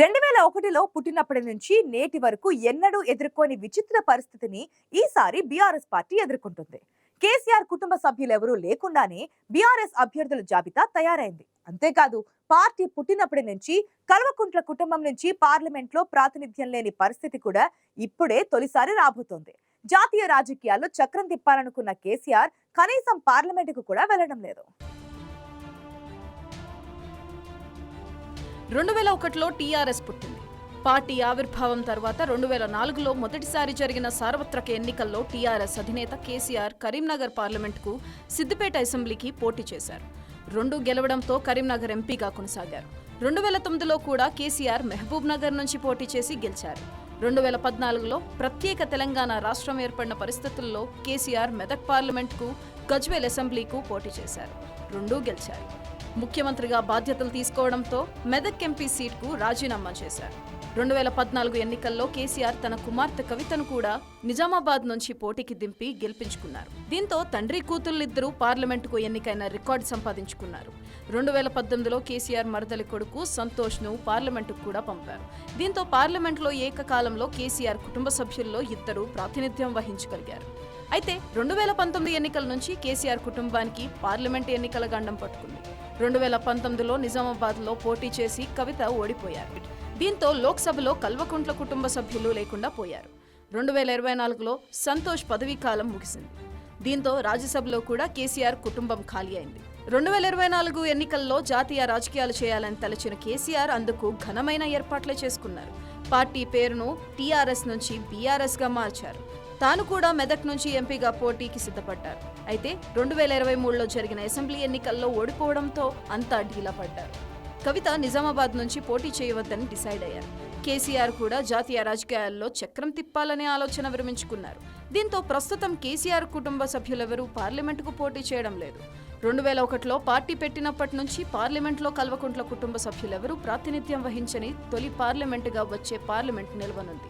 రెండు వేల ఒకటిలో పుట్టినప్పటి నుంచి నేటి వరకు ఎన్నడూ ఎదుర్కోని విచిత్ర పరిస్థితిని ఈసారి బీఆర్ఎస్ పార్టీ ఎదుర్కొంటుంది. కేసీఆర్ కుటుంబ సభ్యులెవరూ లేకుండానే బీఆర్ఎస్ అభ్యర్థుల జాబితా తయారైంది. అంతేకాదు పార్టీ పుట్టినప్పటి నుంచి కల్వకుంట్ల కుటుంబం నుంచి పార్లమెంట్లో ప్రాతినిధ్యం లేని పరిస్థితి కూడా ఇప్పుడే తొలిసారి రాబోతోంది. జాతీయ రాజకీయాల్లో చక్రం తిప్పాలనుకున్న కేసీఆర్ కనీసం పార్లమెంటుకు కూడా వెళ్ళడం లేదు. రెండు వేల ఒకటిలో టీఆర్ఎస్ పుట్టింది. పార్టీ ఆవిర్భావం తర్వాత రెండు వేల నాలుగులో మొదటిసారి జరిగిన సార్వత్రిక ఎన్నికల్లో టీఆర్ఎస్ అధినేత కేసీఆర్ కరీంనగర్ పార్లమెంటుకు సిద్దిపేట అసెంబ్లీకి పోటీ చేశారు. రెండు గెలవడంతో కరీంనగర్ ఎంపీగా కొనసాగారు. రెండు వేల తొమ్మిదిలో కూడా కేసీఆర్ మహబూబ్ నగర్ నుంచి పోటీ చేసి గెలిచారు. రెండు వేల పద్నాలుగులో ప్రత్యేక తెలంగాణ రాష్ట్రం ఏర్పడిన పరిస్థితుల్లో కేసీఆర్ మెదక్ పార్లమెంట్కు గజ్వేల్ అసెంబ్లీకు పోటీ చేశారు. రెండూ గెలిచారు ముఖ్యమంత్రిగా బాధ్యతలు తీసుకోవడంతో మెదక్ ఎంపీ సీట్కు రాజీనామా చేశారు. రెండు వేల పద్నాలుగు ఎన్నికల్లో కేసీఆర్ తన కుమార్తె కవితను కూడా నిజామాబాద్ నుంచి పోటీకి దింపి గెలిపించుకున్నారు. దీంతో తండ్రి కూతుళ్ళిద్దరూ పార్లమెంటుకు ఎన్నికైన రికార్డు సంపాదించుకున్నారు. రెండు వేల పద్దెనిమిదిలో కేసీఆర్ మరదలి కొడుకు సంతోష్ను పార్లమెంటుకు కూడా పంపారు. దీంతో పార్లమెంటులో ఏకకాలంలో కేసీఆర్ కుటుంబ సభ్యుల్లో ఇద్దరు ప్రాతినిధ్యం వహించగలిగారు. అయితే రెండు వేల పంతొమ్మిది ఎన్నికల నుంచి కేసీఆర్ కుటుంబానికి పార్లమెంట్ ఎన్నికల గండం పట్టుకుంది. రెండు వేల పంతొమ్మిదిలో నిజామాబాద్లో పోటీ చేసి కవిత ఓడిపోయారు. దీంతో లోక్సభలో కల్వకుంట్ల కుటుంబ సభ్యులు లేకుండా పోయారు. రెండు వేల ఇరవై నాలుగులో సంతోష్ పదవీకాలం ముగిసింది. దీంతో రాజ్యసభలో కూడా కేసీఆర్ కుటుంబం ఖాళీ అయింది. రెండు వేల ఇరవై నాలుగు ఎన్నికల్లో జాతీయ రాజకీయాలు చేయాలని తలచిన కేసీఆర్ అందుకు ఘనమైన ఏర్పాట్లే చేసుకున్నారు. పార్టీ పేరును టీఆర్ఎస్ నుంచి బీఆర్ఎస్గా మార్చారు. తాను కూడా మెదక్ నుంచి ఎంపీగా పోటీకి సిద్ధపడ్డారు. అయితే రెండు వేల ఇరవై మూడులో జరిగిన అసెంబ్లీ ఎన్నికల్లో ఓడిపోవడంతో అంతా ఢీలా పడ్డారు. కవిత నిజామాబాద్ నుంచి పోటీ చేయవద్దని డిసైడ్ అయ్యారు. కేసీఆర్ కూడా జాతీయ రాజకీయాల్లో చక్రం తిప్పాలనే ఆలోచన విరమించుకున్నారు. దీంతో ప్రస్తుతం కేసీఆర్ కుటుంబ సభ్యులెవరూ పార్లమెంటుకు పోటీ చేయడం లేదు. రెండు వేల ఒకటిలో పార్టీ పెట్టినప్పటి నుంచి పార్లమెంట్లో కల్వకుంట్ల కుటుంబ సభ్యులెవరూ ప్రాతినిధ్యం వహించని తొలి పార్లమెంటుగా వచ్చే పార్లమెంట్ నిలవనుంది.